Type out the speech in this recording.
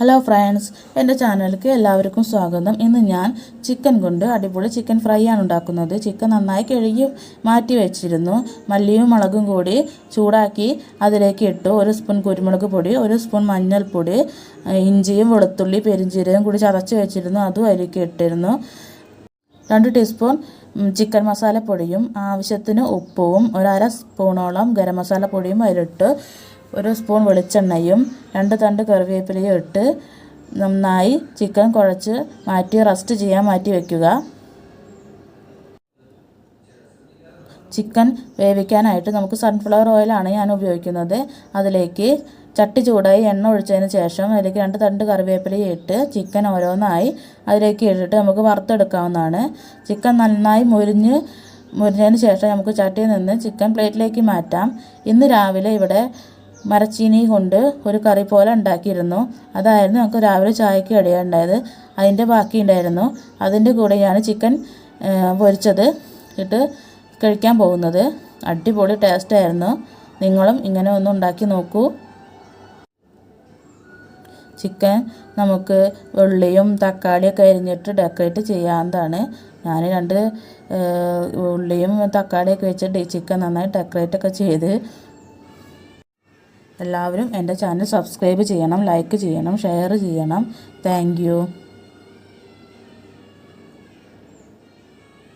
Hello friends എന്റെ ചാനലിലേക്ക് എല്ലാവർക്കും സ്വാഗതം. ഇന്ന് ഞാൻ ചിക്കൻ കൊണ്ട് അടിപൊളി ചിക്കൻ ഫ്രൈ ആണ് ഉണ്ടാക്കുന്നത്. ചിക്കൻ നന്നായി കഴുകി മാറ്റി വെച്ചിരുന്നു. മല്ലിയും മുളകും കൂടി ചൂടാക്കി അതിലേക്ക് ഇട്ടു. ഒരു സ്പൂൺ കുരുമുളക് പൊടി ഒരു സ്പൂൺ മഞ്ഞൾപ്പൊടി ഇഞ്ചിയും വെളുത്തുള്ളി പെരിഞ്ചീരകം കൂടി ചതച്ച് വെച്ചിരുന്നു. അതും അതിലേക്ക് ഇട്ടിരുന്നു. രണ്ട് ടീസ്പൂൺ ചിക്കൻ മസാലപ്പൊടിയും ആവശ്യത്തിന് ഉപ്പും ഒരു അര സ്പൂണോളം ഗരം മസാലപ്പൊടിയും അതിലിട്ട്. ഒരു സ്പൂൺ വെളിച്ചെണ്ണയും രണ്ട് തണ്ട് കറിവേപ്പിലയും ഇട്ട് നന്നായി ചിക്കൻ കുഴച്ച് മാറ്റി റസ്റ്റ് ചെയ്യാൻ മാറ്റി വയ്ക്കുക ചിക്കൻ വേവിക്കാനായിട്ട് നമുക്ക് സൺഫ്ലവർ ഓയിലാണ് ഞാൻ ഉപയോഗിക്കുന്നത്. അതിലേക്ക് ചട്ടി ചൂടായി എണ്ണ ഒഴിച്ചതിന് ശേഷം അതിലേക്ക് രണ്ട് തണ്ട് കറിവേപ്പിലയും ഇട്ട് ചിക്കൻ ഓരോന്നായി അതിലേക്ക് ഇട്ടിട്ട് നമുക്ക് വറുത്തെടുക്കാവുന്നതാണ്. ചിക്കൻ നന്നായി മുരിഞ്ഞ് മുരിഞ്ഞതിന് ശേഷം നമുക്ക് ചട്ടിയിൽ നിന്ന് ചിക്കൻ പ്ലേറ്റിലേക്ക് മാറ്റാം. ഇന്ന് രാവിലെ ഇവിടെ മരച്ചീനി കൊണ്ട് ഒരു കറി പോലെ ഉണ്ടാക്കിയിരുന്നു. അതായിരുന്നു ഞങ്ങൾക്ക് രാവിലെ ചായക്ക് ഇടയുണ്ടായത് അതിന്റെ ബാക്കി ഉണ്ടായിരുന്നു. അതിന്റെ കൂടെയാണ് ചിക്കൻ പൊരിച്ചത് ഇട്ട് കഴിക്കാൻ പോകുന്നത്. അടിപൊളി ടേസ്റ്റായിരുന്നു നിങ്ങളും ഇങ്ങനെ ഒന്ന് ഉണ്ടാക്കി നോക്കൂ. ചിക്കൻ നമുക്ക് ഉള്ളിയും തക്കാളിയൊക്കെ അരിഞ്ഞിട്ട് ഡെക്കറേറ്റ് ചെയ്യാവുന്നതാണ്. ഞാൻ രണ്ട് ഉള്ളിയും തക്കാളിയൊക്കെ വെച്ചിട്ട് ചിക്കൻ നന്നായി ഡെക്കറേറ്റൊക്കെ ചെയ്ത് എല്ലാവരും എന്റെ ചാനൽ സബ്സ്ക്രൈബ് ചെയ്യണം ലൈക്ക് ചെയ്യണം ഷെയർ ചെയ്യണം. താങ്ക്